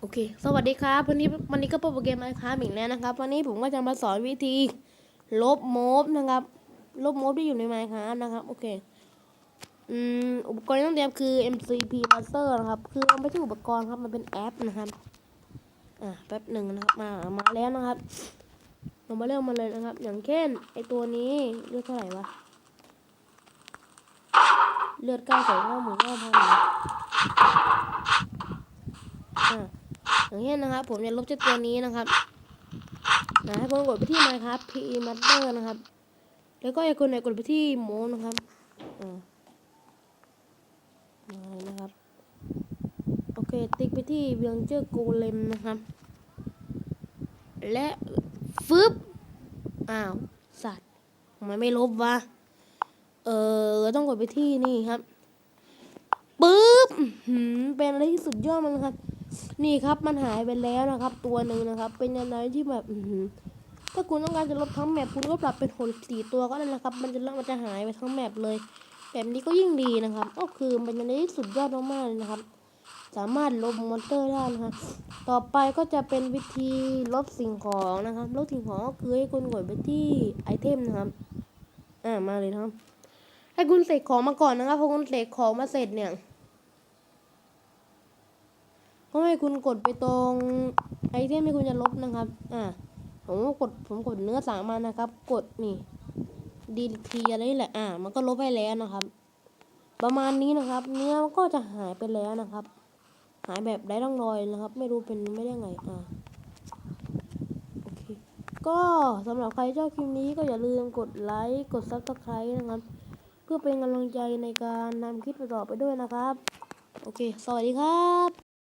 โอเค สวัสดีครับ วันนี้วันนี้ก็โปรเกมไมค์ครับอีกแล้วนะครับ วันนี้ผมก็จะมาสอนวิธี ลบโมบนะครับ ลบโมบที่อยู่ในไมค์ครับนะครับ โอเค อืม อุปกรณ์ที่ต้องเตรียมคือ MCP Master นะครับ คือมันไม่ใช่อุปกรณ์ครับ มันเป็นแอปนะครับ อ่าแป๊บหนึ่งนะครับ มา มาแล้วนะครับ เรามาเริ่มมาเลยนะครับ อย่างเช่น ไอตัวนี้เลือดเท่าไหร่วะ เลือดเก้าแสนเก้าหมื่นเก้าพันอ่า อย่างเช่นนะครับ ผมจะลบเจ้าตัวนี้นะครับนะให้คุณกดไปที่ Minecraft p Master นะครับ แล้วก็ให้คุณเนี่ยกดไปที่โมนะครับอ่านะครับ โอเค ติ๊กไปที่เวียงเจอร์โกเลมนะครับ และฟึบอ้าว สัตว์ทำไมไม่ลบวะ เออต้องกดไปที่นี่ครับ ปึ๊บเป็นอะไรที่สุดยอดมากนครับ นี่ครับมันหายไปแล้วนะครับ ตัวหนึ่งนะครับ เป็นอะไรที่แบบถ้าคุณต้องการจะลบทั้งแมปคุณก็ปรับเป็นหกสี่ตัวก็ได้นะครับ มันจะมันจะหายไปทั้งแมปเลย แบบนี้ก็ยิ่งดีนะครับ ก็คือมันเป็นอะไรที่สุดยอดมากๆเลยนะครับ สามารถลบมอนเตอร์ได้นะครับต่อไปก็จะเป็นวิธีลบสิ่งของนะครับลบสิ่งของก็คือให้คุณกดไปที่ไอเทมนะครับอ่ามาเลยนะครับให้คุณเสกของมาก่อนนะครับพอคุณเสกของมาเสร็จเนี่ย ก็ให้คุณกดไปตรงไอเทมที่คุณจะลบนะครับ อ่า ผมกดผมกดเนื้อสามานะครับ กดนี่ดีทีอะไรนี่แหละ อ่า มันก็ลบให้แล้วนะครับ ประมาณนี้นะครับ เนื้อก็จะหายไปแล้วนะครับ หายแบบไร้ร่องรอยนะครับ ไม่รู้เป็นไม่ได้ไง อ่าโอเค ก็สำหรับใครชอบคลิปนี้ก็อย่าลืมกดไลค์ กดซับสไครต์นะครับ เพื่อเป็นกำลังใจในการนำคลิปต่อไปด้วยนะครับ โอเค สวัสดีครับ